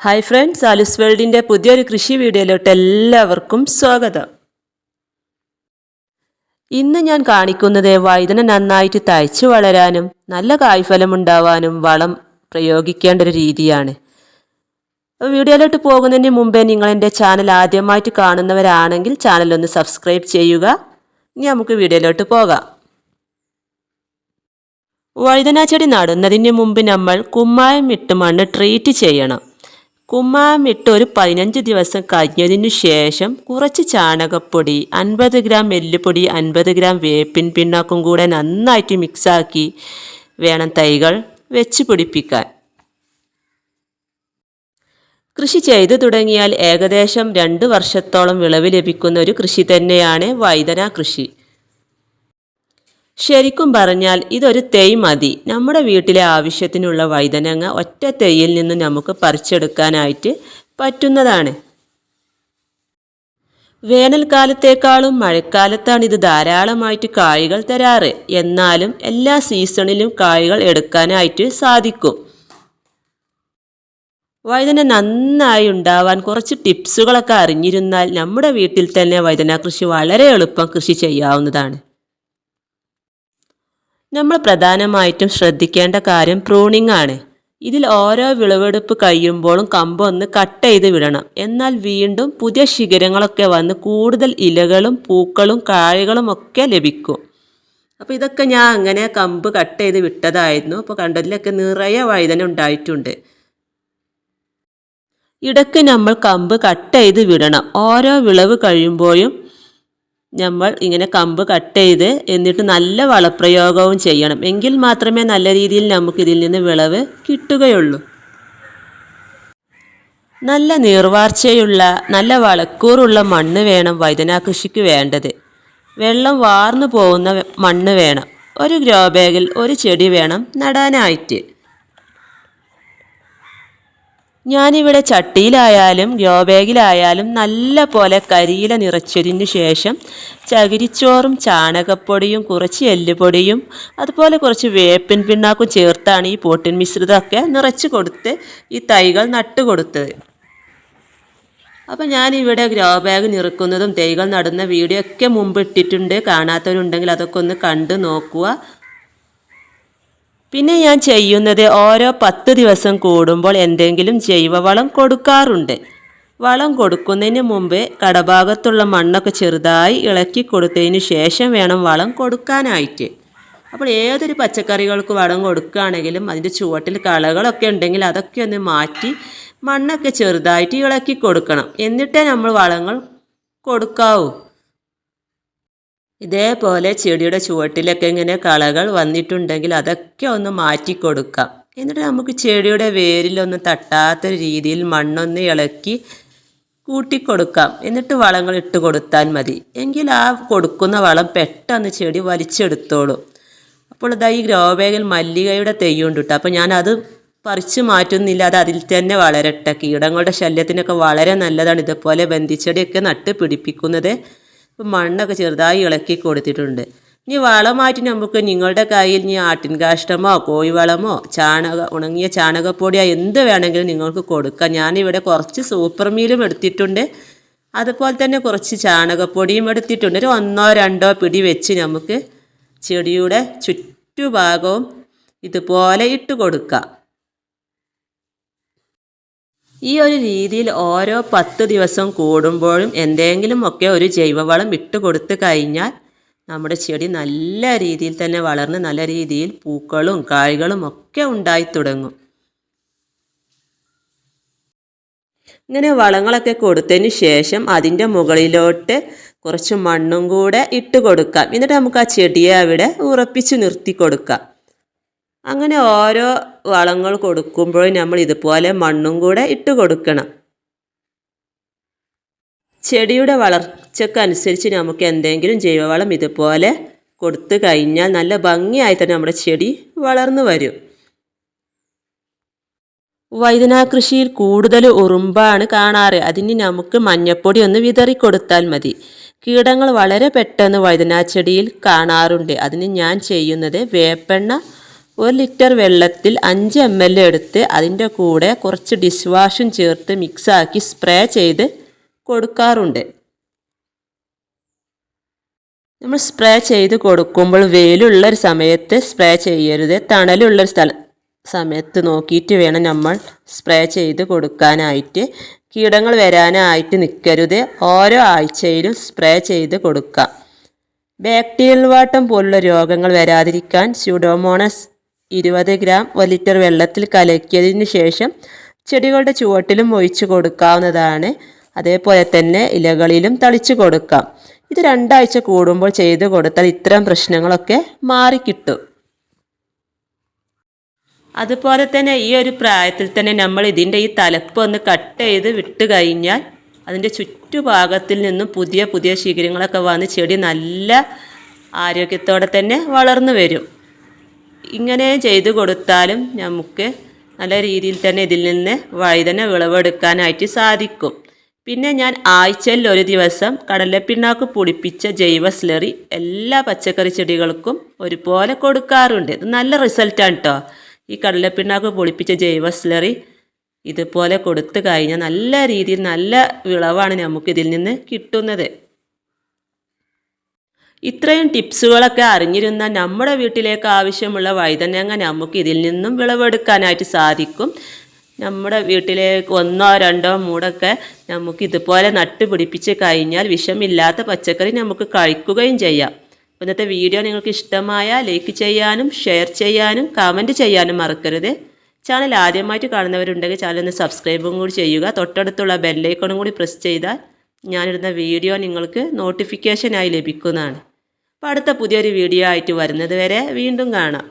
Hi friends ആലുസ് വേൾഡിന്റെ പുതിയൊരു കൃഷി വീഡിയോയിലോട്ട് എല്ലാവർക്കും സ്വാഗതം. ഇന്ന് ഞാൻ കാണിക്കുന്നത് വൈദന നന്നായിട്ട് തയ്ച്ചു വളരാനും നല്ല കായ്ഫലം ഉണ്ടാവാനും വളം പ്രയോഗിക്കേണ്ട ഒരു രീതിയാണ്. വീഡിയോയിലോട്ട് പോകുന്നതിന് മുമ്പേ നിങ്ങൾ എന്റെ ചാനൽ ആദ്യമായിട്ട് കാണുന്നവരാണെങ്കിൽ ചാനൽ ഒന്ന് സബ്സ്ക്രൈബ് ചെയ്യുക. ഇനി നമുക്ക് വീഡിയോയിലോട്ട് പോകാം. വഴുതന ചെടി നടുന്നതിന് മുമ്പ് നമ്മൾ കുമ്മായം ഇട്ട് മണ്ണ് ട്രീറ്റ് ചെയ്യണം. കുമ്മായം ഇട്ട് ഒരു പതിനഞ്ച് ദിവസം കഴിഞ്ഞതിനു ശേഷം കുറച്ച് ചാണകപ്പൊടി അൻപത് ഗ്രാം എല്ലുപൊടി അൻപത് ഗ്രാം വേപ്പിൻ പിണ്ണാക്കും കൂടെ നന്നായിട്ട് മിക്സാക്കി വേണം തൈകൾ വെച്ച് പിടിപ്പിക്കാൻ. കൃഷി ചെയ്തു തുടങ്ങിയാൽ ഏകദേശം രണ്ട് വർഷത്തോളം വിളവ് ലഭിക്കുന്ന ഒരു കൃഷി തന്നെയാണ് വൈതന കൃഷി. ശരിക്കും പറഞ്ഞാൽ ഇതൊരു തെയ് മതി. നമ്മുടെ വീട്ടിലെ ആവശ്യത്തിനുള്ള വൈതനങ്ങ ഒറ്റ തെയ്യിൽ നിന്ന് നമുക്ക് പറിച്ചെടുക്കാനായിട്ട് പറ്റുന്നതാണ്. വേനൽക്കാലത്തേക്കാളും മഴക്കാലത്താണ് ഇത് ധാരാളമായിട്ട് കായ്കൾ തരാറ്. എന്നാലും എല്ലാ സീസണിലും കായ്കൾ എടുക്കാനായിട്ട് സാധിക്കും. വഴുതന നന്നായി ഉണ്ടാവാൻ കുറച്ച് ടിപ്സുകളൊക്കെ അറിഞ്ഞിരുന്നാൽ നമ്മുടെ വീട്ടിൽ തന്നെ വഴുതന കൃഷി വളരെ എളുപ്പം കൃഷി ചെയ്യാവുന്നതാണ്. നമ്മൾ പ്രധാനമായിട്ടും ശ്രദ്ധിക്കേണ്ട കാര്യം പ്രൂണിംഗ് ആണ്. ഇതിൽ ഓരോ വിളവെടുപ്പ് കഴിയുമ്പോഴും കമ്പ് ഒന്ന് കട്ട് ചെയ്ത് വിടണം. എന്നാൽ വീണ്ടും പുതിയ ശിഖരങ്ങളൊക്കെ വന്ന് കൂടുതൽ ഇലകളും പൂക്കളും കായകളും ഒക്കെ ലഭിക്കും. അപ്പോൾ ഇതൊക്കെ ഞാൻ അങ്ങനെ കമ്പ് കട്ട് ചെയ്ത് വിട്ടതായിരുന്നു. അപ്പോൾ കണ്ടതിലൊക്കെ നിറയെ വഴുതന ഉണ്ടായിട്ടുണ്ട്. ഇടയ്ക്ക് നമ്മൾ കമ്പ് കട്ട് ചെയ്ത് വിടണം. ഓരോ വിളവ് കഴിയുമ്പോഴും നമ്മൾ ഇങ്ങനെ കമ്പ് കട്ട് ചെയ്ത് എന്നിട്ട് നല്ല വളപ്രയോഗവും ചെയ്യണം. എങ്കിൽ മാത്രമേ നല്ല രീതിയിൽ നമുക്ക് ഇതിൽ നിന്ന് വിളവ് കിട്ടുകയുള്ളൂ. നല്ല നീർവാർച്ചയുള്ള നല്ല വളക്കൂറുള്ള മണ്ണ് വേണം വൈദന കൃഷിക്ക് വേണ്ടത്. വെള്ളം വാർന്നു പോകുന്ന മണ്ണ് വേണം. ഒരു ഗ്രോ ബാഗിൽ ഒരു ചെടി വേണം നടാനായിട്ട്. ഞാനിവിടെ ചട്ടിയിലായാലും ഗ്രോ ബാഗിലായാലും നല്ല പോലെ കരിയില നിറച്ചതിന് ശേഷം ചകിരിച്ചോറും ചാണകപ്പൊടിയും കുറച്ച് എല്ലുപൊടിയും അതുപോലെ കുറച്ച് വേപ്പിൻ പിണ്ണാക്കും ചേർത്താണ് ഈ പോട്ടിൻ മിശ്രിതമൊക്കെ നിറച്ച് കൊടുത്ത് ഈ തൈകൾ നട്ട് കൊടുത്തത്. അപ്പോൾ ഞാനിവിടെ ഗ്രോ ബാഗ് നിറക്കുന്നതും തൈകൾ നടുന്ന വീഡിയോ ഒക്കെ മുമ്പ് ഇട്ടിട്ടുണ്ട് കാണാത്തവരുണ്ടെങ്കിൽ അതൊക്കെ ഒന്ന് കണ്ട് നോക്കുക. പിന്നെ ഞാൻ ചെയ്യുന്നത് ഓരോ പത്ത് ദിവസം കൂടുമ്പോൾ എന്തെങ്കിലും ജൈവവളം കൊടുക്കാറുണ്ട്. വളം കൊടുക്കുന്നതിന് മുമ്പ് കടഭാഗത്തുള്ള മണ്ണൊക്കെ ചെറുതായി ഇളക്കി കൊടുത്തതിന് ശേഷം വേണം വളം കൊടുക്കാനായിട്ട്. അപ്പോൾ ഏതൊരു പച്ചക്കറികൾക്ക് വളം കൊടുക്കുകയാണെങ്കിലും അതിന്റെ ചുവട്ടിൽ കളകളൊക്കെ ഉണ്ടെങ്കിൽ അതൊക്കെ ഒന്ന് മാറ്റി മണ്ണൊക്കെ ചെറുതായിട്ട് ഇളക്കി കൊടുക്കണം. എന്നിട്ടേ നമ്മൾ വളങ്ങൾ കൊടുക്കാവൂ. ഇതേപോലെ ചെടിയുടെ ചുവട്ടിലൊക്കെ ഇങ്ങനെ കളകൾ വന്നിട്ടുണ്ടെങ്കിൽ അതൊക്കെ ഒന്ന് മാറ്റി കൊടുക്കാം. എന്നിട്ട് നമുക്ക് ചെടിയുടെ വേരിലൊന്നും തട്ടാത്ത രീതിയിൽ മണ്ണൊന്ന് ഇളക്കി കൂട്ടിക്കൊടുക്കാം എന്നിട്ട് വളങ്ങൾ ഇട്ട് കൊടുത്താൽ മതി. എങ്കിൽ ആ കൊടുക്കുന്ന വളം പെട്ടെന്ന് ചെടി വലിച്ചെടുത്തോളും. അപ്പോൾ ഇതാ ഈ ഗ്രോ ബാഗിൽ മല്ലികയുടെ തെയ്യുണ്ട് കേട്ടോ. അപ്പോൾ ഞാനത് പറിച്ചു മാറ്റുന്നില്ല. അത് അതിൽ തന്നെ വളരട്ടെ. കീടങ്ങളുടെ ശല്യത്തിനൊക്കെ വളരെ നല്ലതാണ്. ഇതുപോലെ ബന്ധിച്ചെടിയൊക്കെ നട്ട് പിടിപ്പിക്കുന്നത് ഇപ്പം മണ്ണൊക്കെ ചെറുതായി ഇളക്കി കൊടുത്തിട്ടുണ്ട്. ഇനി വളമായിട്ട് നമുക്ക് നിങ്ങളുടെ കയ്യിൽ ഇനി ആട്ടിൻ കാഷ്ടമോ കോഴിവളമോ ചാണക ഉണങ്ങിയ ചാണകപ്പൊടിയോ എന്ത് വേണമെങ്കിലും നിങ്ങൾക്ക് കൊടുക്കാം. ഞാനിവിടെ കുറച്ച് സൂപ്പർ മീലും എടുത്തിട്ടുണ്ട്. അതുപോലെ തന്നെ കുറച്ച് ചാണകപ്പൊടിയും എടുത്തിട്ടുണ്ട്. ഒരു ഒന്നോ രണ്ടോ പിടി വെച്ച് നമുക്ക് ചെടിയുടെ ചുറ്റുഭാഗവും ഇതുപോലെ ഇട്ട് കൊടുക്കാം. ഈ ഒരു രീതിയിൽ ഓരോ പത്ത് ദിവസം കൂടുമ്പോഴും എന്തെങ്കിലും ഒക്കെ ഒരു ജൈവവളം ഇട്ട് കൊടുത്തു കഴിഞ്ഞാൽ നമ്മുടെ ചെടി നല്ല രീതിയിൽ തന്നെ വളർന്ന് നല്ല രീതിയിൽ പൂക്കളും കായ്കളും ഒക്കെ ഉണ്ടായി തുടങ്ങും. ഇങ്ങനെ വളങ്ങളൊക്കെ കൊടുത്തതിന് ശേഷം അതിന്റെ മുകളിലോട്ട് കുറച്ച് മണ്ണും കൂടെ ഇട്ട് കൊടുക്കാം. എന്നിട്ട് നമുക്ക് ആ ചെടിയെ അവിടെ ഉറപ്പിച്ച് നിർത്തി കൊടുക്കാം. അങ്ങനെ ഓരോ വളങ്ങൾ കൊടുക്കുമ്പോഴും നമ്മൾ ഇതുപോലെ മണ്ണും കൂടെ ഇട്ട് കൊടുക്കണം. ചെടിയുടെ വളർച്ചക്കനുസരിച്ച് നമുക്ക് എന്തെങ്കിലും ജൈവവളം ഇതുപോലെ കൊടുത്തു കഴിഞ്ഞാൽ നല്ല ഭംഗിയായി തന്നെ നമ്മുടെ ചെടി വളർന്നു വരും. വൈദ്യനാ കൃഷിയിൽ കൂടുതൽ ഉറുമ്പാണ് കാണാറ്. അതിന് നമുക്ക് മഞ്ഞപ്പൊടി ഒന്ന് വിതറി കൊടുത്താൽ മതി. കീടങ്ങൾ വളരെ പെട്ടെന്ന് വഴുതനാ ചെടിയിൽ കാണാറുണ്ട്. അതിന് ഞാൻ ചെയ്യുന്നത് വേപ്പെണ്ണ ഒരു ലിറ്റർ വെള്ളത്തിൽ അഞ്ച് എം എൽ എടുത്ത് അതിന്റെ കൂടെ കുറച്ച് ഡിഷ് വാഷും ചേർത്ത് മിക്സാക്കി സ്പ്രേ ചെയ്ത് കൊടുക്കാറുണ്ട്. നമ്മൾ സ്പ്രേ ചെയ്ത് കൊടുക്കുമ്പോൾ വെയിലുള്ളൊരു സമയത്ത് സ്പ്രേ ചെയ്യരുത്. തണലുള്ളൊരു സ്ഥല സമയത്ത് നോക്കിയിട്ട് വേണം നമ്മൾ സ്പ്രേ ചെയ്ത് കൊടുക്കാനായിട്ട്. കീടങ്ങൾ വരാനായിട്ട് നിൽക്കരുത് ഓരോ ആഴ്ചയിലും സ്പ്രേ ചെയ്ത് കൊടുക്കാം. ബാക്ടീരിയൽ വാട്ടം പോലുള്ള രോഗങ്ങൾ വരാതിരിക്കാൻ സ്യൂഡോമോണസ് ഇരുപത് ഗ്രാം ഒരു ലിറ്റർ വെള്ളത്തിൽ കലക്കിയതിന് ശേഷം ചെടികളുടെ ചുവട്ടിലും ഒഴിച്ചു കൊടുക്കാവുന്നതാണ്. അതേപോലെ തന്നെ ഇലകളിലും തളിച്ചു കൊടുക്കാം. ഇത് രണ്ടാഴ്ച കൂടുമ്പോൾ ചെയ്തു കൊടുത്താൽ ഇത്തരം പ്രശ്നങ്ങളൊക്കെ മാറിക്കിട്ടും. അതുപോലെ തന്നെ ഈ ഒരു പ്രായത്തിൽ തന്നെ നമ്മൾ ഇതിന്റെ ഈ തലപ്പ് ഒന്ന് കട്ട് ചെയ്ത് വിട്ട് കഴിഞ്ഞാൽ അതിന്റെ ചുറ്റുഭാഗത്തിൽ നിന്നും പുതിയ പുതിയ ശിഖരങ്ങളൊക്കെ വന്ന് ചെടി നല്ല ആരോഗ്യത്തോടെ തന്നെ വളർന്നു വരും. ഇങ്ങനെ ചെയ്തു കൊടുത്താലും നമുക്ക് നല്ല രീതിയിൽ തന്നെ ഇതിൽ നിന്ന് വഴുതന വിളവെടുക്കാനായിട്ട് സാധിക്കും. പിന്നെ ഞാൻ ആഴ്ചയിൽ ഒരു ദിവസം കടലപ്പിണ്ണാക്ക് പൊടിപ്പിച്ച ജൈവ സ്ലറി എല്ലാ പച്ചക്കറി ചെടികൾക്കും ഒരുപോലെ കൊടുക്കാറുണ്ട്. ഇത് നല്ല റിസൾട്ടാണ് കേട്ടോ ഈ കടലപ്പിണ്ണാക്ക് പൊടിപ്പിച്ച ജൈവ സ്ലറി ഇതുപോലെ കൊടുത്തു കഴിഞ്ഞാൽ നല്ല രീതിയിൽ നല്ല വിളവാണ് നമുക്ക് ഇതിൽ നിന്ന് കിട്ടുന്നത്. ഇത്രയും ടിപ്സുകളൊക്കെ അറിഞ്ഞിരുന്ന നമ്മുടെ വീട്ടിലേക്ക് ആവശ്യമുള്ള വഴുതനങ്ങ നമുക്ക് ഇതിൽ നിന്നും വിളവെടുക്കാനായിട്ട് സാധിക്കും. നമ്മുടെ വീട്ടിലേക്ക് ഒന്നോ രണ്ടോ മൂടൊക്കെ നമുക്ക് ഇതുപോലെ നട്ടുപിടിപ്പിച്ച് കഴിഞ്ഞാൽ വിഷമില്ലാത്ത പച്ചക്കറി നമുക്ക് കഴിക്കുകയും ചെയ്യാം. ഇന്നത്തെ വീഡിയോ നിങ്ങൾക്ക് ഇഷ്ടമായ ലൈക്ക് ചെയ്യാനും ഷെയർ ചെയ്യാനും കമന്റ് ചെയ്യാനും മറക്കരുത്. ചാനൽ ആദ്യമായിട്ട് കാണുന്നവരുണ്ടെങ്കിൽ ചാനൽ ഒന്ന് സബ്സ്ക്രൈബും കൂടി ചെയ്യുക. തൊട്ടടുത്തുള്ള ബെല്ലൈക്കണും കൂടി പ്രസ് ചെയ്താൽ ഞാനിടുന്ന വീഡിയോ നിങ്ങൾക്ക് നോട്ടിഫിക്കേഷനായി ലഭിക്കുന്നതാണ്. അപ്പോൾ അടുത്ത പുതിയൊരു വീഡിയോ ആയിട്ട് വരുന്നത് വരെ വീണ്ടും കാണാം.